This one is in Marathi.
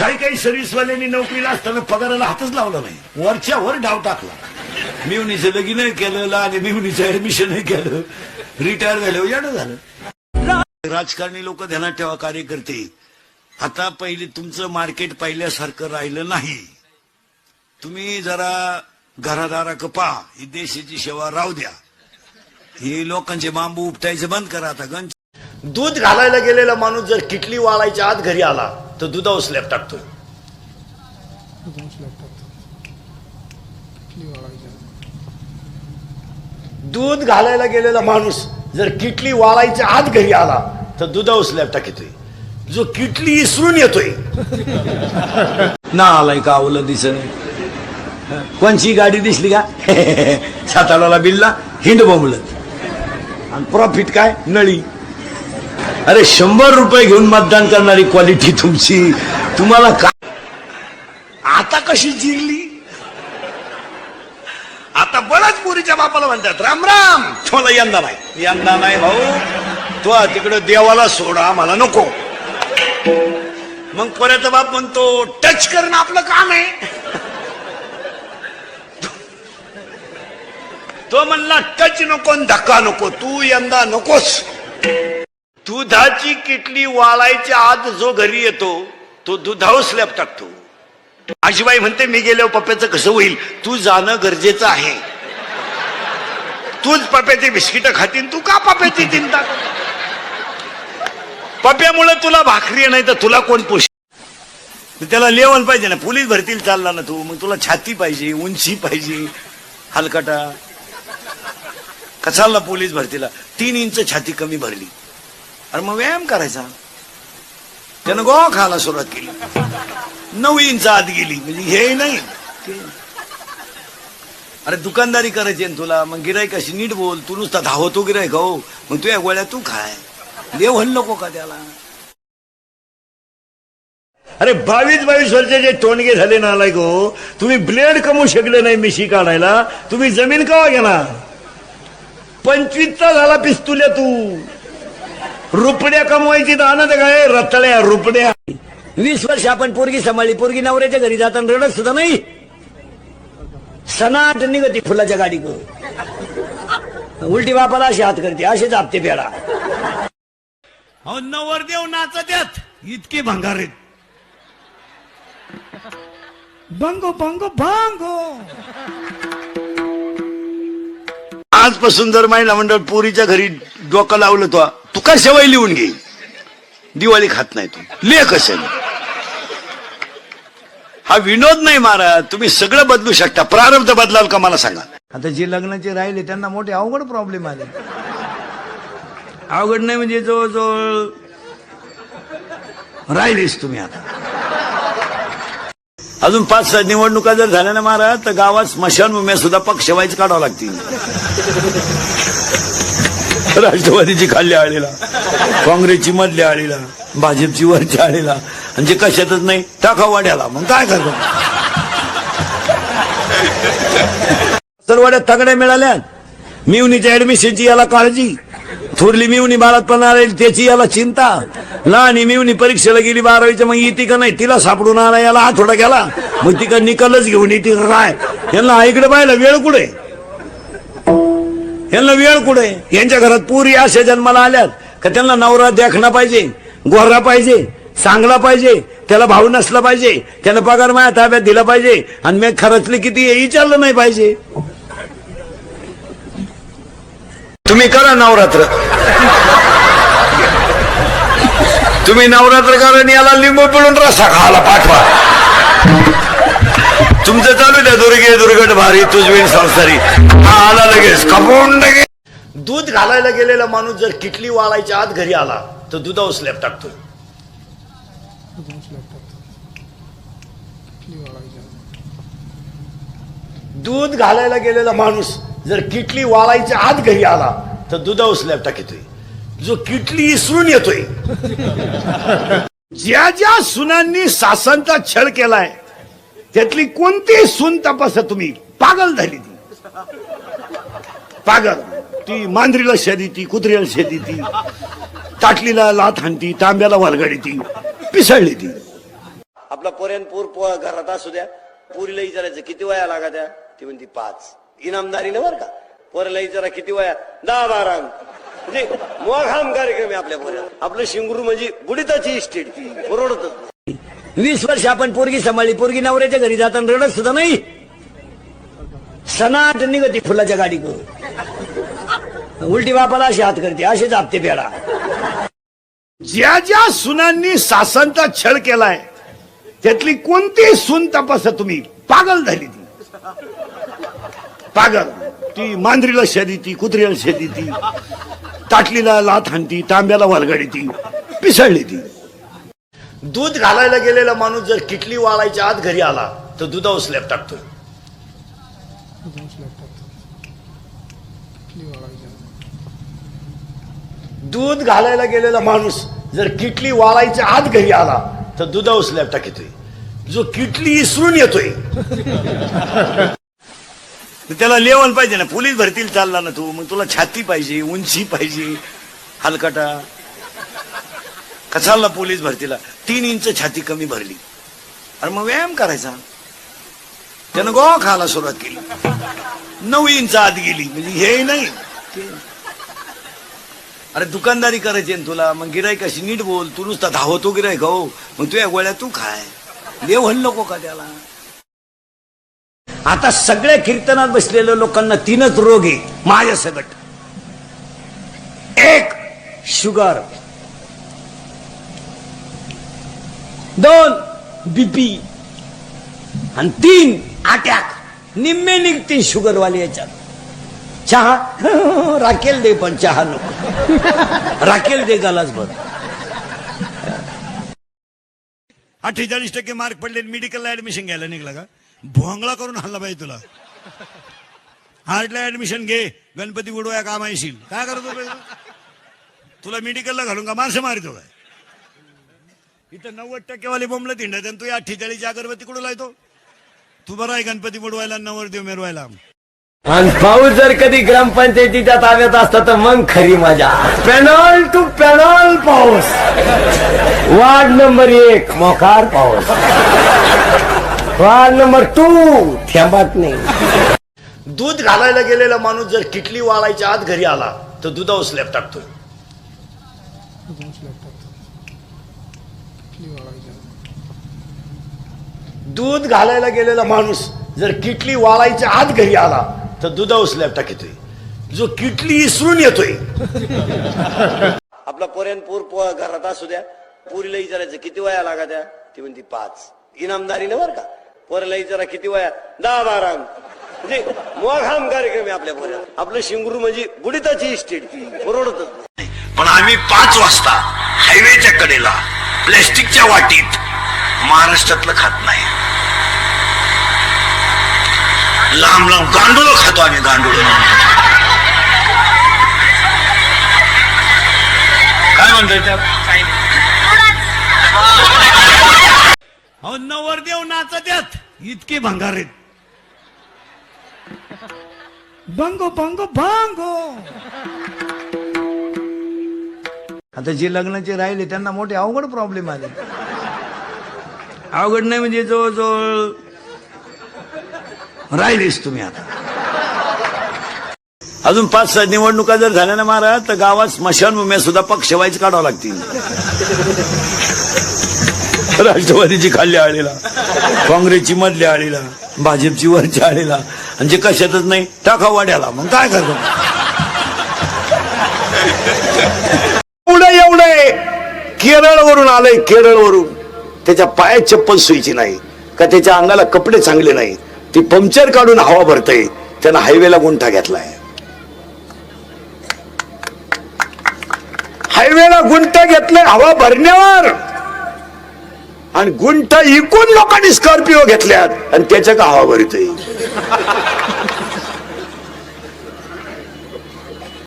काही काही सर्व्हिसवाल्यांनी नोकरीला असताना पगाराला हातच लावला नाही. वरच्या वर डाव टाकला. मिवनीचं लगीन केलं आणि मिवनीचं ऍडमिशन केलं. रिटायर झालं यानं झालं. राजकारणी लोक ध्यानात ठेवा कार्यकर्ते. आता पहिले तुमचं मार्केट पहिल्यासारखं राहिलं नाही. तुम्ही जरा घरादारा कपा ही देशाची सेवा राहू द्या. हे लोकांचे बांबू उपटायचं बंद करा आता. गंज दूध घालायला गेलेला माणूस जर किटली वाळायच्या आत घरी आला तर दुधावर स्लॅब टाकतो दूध घालायला गेलेला माणूस जर किटली वाळायच्या आत घरी आला तर दुधावर स्लॅब टाकतोय. जो किटली इसरून येतोय. ना आलाय का आवलं दिस कोणची गाडी दिसली का? साताराला बिल्ला हिंड बोंबलत. आणि प्रॉफिट काय? नळी. अरे शंभर रुपये घेऊन मतदान करणारी क्वालिटी तुमची. तुम्हाला काय आता कशी जिरली? आता बळच पुरीच्या बापाला म्हणतात राम राम. तुम्हाला यंदा नाही. यंदा नाही भाऊ. तो तिकडे देवाला सोडा मला नको. मग परत बाप म्हणतो टच करणं आपलं काम आहे. तो म्हणला टच नको आणि धक्का नको. तू यंदा नकोस. दुधाची किटली वाळायच्या आत जो घरी येतो तो दुधावर स्लॅब टाकतो. आजीबाई म्हणते मी गेल्यावर पप्प्याचं कसं होईल? तू जाणं गरजेचं आहे. तूच पप्प्याची बिस्किट खातीन तू का पप्प्याची चिंता करतो? पप्प्यामुळे तुला भाकरी नाही तर तुला कोण पोष त्याला लेवल पाहिजे ना. पोलीस भरतील चालला ना तू. मग तुला छाती पाहिजे उंची पाहिजे हलकटा. कसाला पोलीस भरतीला? तीन इंच छाती कमी भरली. अरे मग व्यायाम करायचा. त्यानं गोवा खायला सुरुवात केली. नऊ इंच आत गेली. म्हणजे हे नाही. अरे दुकानदारी करायची ना तुला. मग गिरायक अशी नीट बोल. तू नुसता धावतो गिरायक हो. मग तू या गोळ्या तू खाय. देव हल नको का त्याला? अरे बावीस बावीस वर्षाचे टोणगे झाले ना आलाय गो हो. तुम्ही ब्लेड कमवू शकले नाही मिशी काढायला. तुम्ही जमीन कवा घेणार? पंचवीसचा झाला पिस्तुल्या तू. रुपड्या कमवायची तर आनंद काय? रतळ्या रुपड्या. वीस वर्ष आपण पोरगी सांभाळली. पोरगी नवऱ्याच्या घरी जाताना रडत सुद्धा नाही. सनाट निघती फुलाच्या गाडी उलटी बापाला अशी हात करते. असे जापते पेडा अहो नवरदेव नाचत यात इतके भंगार आहेत. बंगो बंगो बांगो आजपासून जर महिला मंडळ पोरीच्या घरी डोकं लावलं तो तू का शेवाई लिहून घे. दिवाळी खात नाही तू. ले कशाने हा विनोद नाही महाराज तुम्ही सगळं बदलू शकता. प्रारब्ध बदलाल का मला सांगा. आता जे लग्नाचे राहिले त्यांना मोठे अवघड प्रॉब्लेम आले. अवघड नाही म्हणजे जवळजवळ राहिलेच तुम्ही आता. अजून पाच सहा निवडणुका जर झाल्या ना महाराज तर गावात स्मशानभूम्या सुद्धा पक्षवाईज काढावं लागतील. राष्ट्रवादीची खाल्ल्या आळीला काँग्रेसची मधल्या आळीला भाजपची वरच्या आळीला आणि जे कशातच नाही टाका वाड्याला. मग काय करतो? सर्वाड्यात तगड्या मिळाल्या मिवनीच्या ऍडमिशनची याला काळजी. थोरली मिवनी बाळातपणा आलेली त्याची याला चिंता. लहानी मिवणी परीक्षेला गेली बारावीच्या मग येते का नाही? तिला सापडून आला याला आठवडा गेला मग ती का निकालच घेऊन येते काय यांना आईकडे पाहिला वेळ कुठे? यांना वेळ कुठे? यांच्या घरात पुरी अशा जन्माला आल्यात का त्यांना नवरा देखणा पाहिजे गोरा पाहिजे चांगला पाहिजे त्याला भाऊ नसला पाहिजे त्यानं पगार माझ्या ताब्यात दिला पाहिजे आणि मी खरचले किती हे विचारलं नाही पाहिजे. तुम्ही करा नवरात्र. तुम्ही नवरात्र करा आणि याला लिंबू पिळून रस्सा खायला पाठवा. तुमचं चालू द्या दुर्गे दुर्गट भारी तुझवीन संसारी हा आला लगेच कपून लगेच. दूध घालायला गेलेला माणूस जर किटली वाळायच्या आत घरी आला तर दुधावर स्लॅब टाकतो दूध घालायला गेलेला माणूस जर किटली वाळायच्या आत घरी आला तर दुधा स्लॅब टाकतोय जो किटली इसरून येतोय. ज्या ज्या सुनांनी सासांचा छळ केलाय त्यातली कोणती सून तपासा तुम्ही? पागल झाली ती. पागल. ती मांजरीला शेदी ती कुत्र्याला शेदी ती ताटलीला लाथ हाणती तांब्याला वालगाडी ती पिसळली ती. आपला पोऱ्यान पोर घरात असू द्या. पुरीला विचारायचं किती वया लागा त्या ती म्हणती पाच. इनामदारीने बर का? पोऱ्याला विचारा किती वया दहा बारा. म्हणजे मोघाम कार्यक्रम आहे आपल्या पोऱ्यात आपलं शिंगरू म्हणजे बुडीताची इस्टेट परवडत वीस वर्ष आपण पोरगी सांभाळली. पोरगी नवऱ्याच्या घरी जाताना रडत सुद्धा नाही. सनाट निघती फुलाच्या गाडी उलटी बापाला अशी हात करते. असेच आपते पेडा ज्या ज्या सुनांनी सासांचा छळ केलाय त्यातली कोणती सून तपासा तुम्ही? पागल झाली ती. पागल. ती मांजरीला शरी ती कुत्रीला शेती ती. ताटलीला लाथ हाणती तांब्याला वालगाडी ती पिसळली ती. दूध घालायला गेलेला माणूस जर किटली वाळायच्या आत घरी आला तर दुधावर स्लॅब टाकतो दूध घालायला गेलेला माणूस जर किटली वाळायच्या आत घरी आला तर दुधावर स्लॅब टाकतोय. जो किटली इसरून येतोय. तर त्याला लेवल पाहिजे ना. पोलीस भरतील चालला ना तू. मग तुला छाती पाहिजे उंची पाहिजे हलकटा. का पोलीस भरतीला? तीन इंच छाती कमी भरली. अरे मग व्यायाम करायचा. त्यानं गोवा खायला सुरुवात केली. नऊ इंच आत गेली. म्हणजे हे नाही. अरे दुकानदारी करायची ना तुला. मग गिराय कशी नीट बोल. तू नुसता धावतो गिरायक हो. मग तुझ्या गोळ्या तू खाय. देवहल नको का त्याला? आता सगळ्या कीर्तनात बसलेल्या लोकांना तीनच रोग आहे माझ्या सगट. एक शुगर. दोन बीपी आणि तीन अटॅक. निम्मे निघते शुगरवाले याच्यात. चहा? राखेल दे पण चहा नको. राखेल दे गालाच भर. अठ्ठेचाळीस टक्के मार्क पडले मेडिकलला ऍडमिशन घ्यायला निघला का? भोंगळा करून हल्ला पाहिजे तुला. हार्टला ऍडमिशन घे गणपती बुडवाया काम येशील. काय करतो तुला मेडिकलला घालून का माणसं मारितो काय इथं नव्वद टक्केवाली बोंबलं तिंडत आणि तू या अठ्ठेचाळीस अगरबत्ती कुठं लायतो तू बरं आहे गणपती बुडवायला नवरदेव मिरवायला. आणि पाऊस जर कधी ग्रामपंचायतीच्या ताब्यात असता तर मग खरी मजा. पॅनॉल टू पॅनॉल पाऊस. वार्ड नंबर एक मोकार पाऊस. Ward number two. थेंबात नाही. दूध घालायला गेलेला माणूस जर किटली वाळायच्या आत घरी आला तर दुधावर स्लॅब टाकतो दूध घालायला गेलेला माणूस जर किटली वाळायच्या आत घरी आला तर दुधावर स्लॅब टाकतोय. जो किटली इसरून येतोय. आपला पोऱ्यान पोर पो- घरात असू द्या. पुरीला विचारायचं किती वया लागा त्या ती म्हणती पाच. इनामदारीने बर का? पोऱ्याला विचारा किती वया दहा बारा. म्हणजे मोघाम कार्यक्रम आहे आपल्या पोऱ्यात आपलं शिंगरू म्हणजे बुडीताची इस्टेट परवडत पण आम्ही पाच वाजता हायवेच्या कडेला प्लॅस्टिकच्या वाटीत महाराष्ट्रातलं खात नाही. लांब लांब गांडूळ खातो आम्ही गांडूळ. काय म्हणताय त्या अहो नवरदेव नाचत्यात इतके भंगार आहेत. बंगो बंगो बांगो. आता जे लग्नाचे राहिले त्यांना मोठे अवघड प्रॉब्लेम आले. अवघड नाही म्हणजे जवळजवळ राहिलेच तुम्ही आता. अजून पाच सहा निवडणुका जर झाल्या ना महाराज तर गावात स्मशानभूम्या सुद्धा पक्ष वाईज काढावं लागतील. राष्ट्रवादीची खाल्ल्या आळीला काँग्रेसची मधल्या आळीला भाजपची वरच्या आळीला आणि जे कशातच नाही टाका वाड्याला. मग काय करतो? एवढं एवढं केरळवरून आलंय केरळवरून. त्याच्या पायात चप्पल सुईची नाही का त्याच्या अंगाला कपडे चांगले नाही. ती पंक्चर काढून हवा भरतय. त्यानं हायवेला गुंठा घेतलाय. हायवेला गुंठा घेतलाय हवा भरण्यावर. आणि गुंठा इकून लोकांनी स्कॉर्पिओ घेतल्यात आणि त्याच्या का हवा भरतोय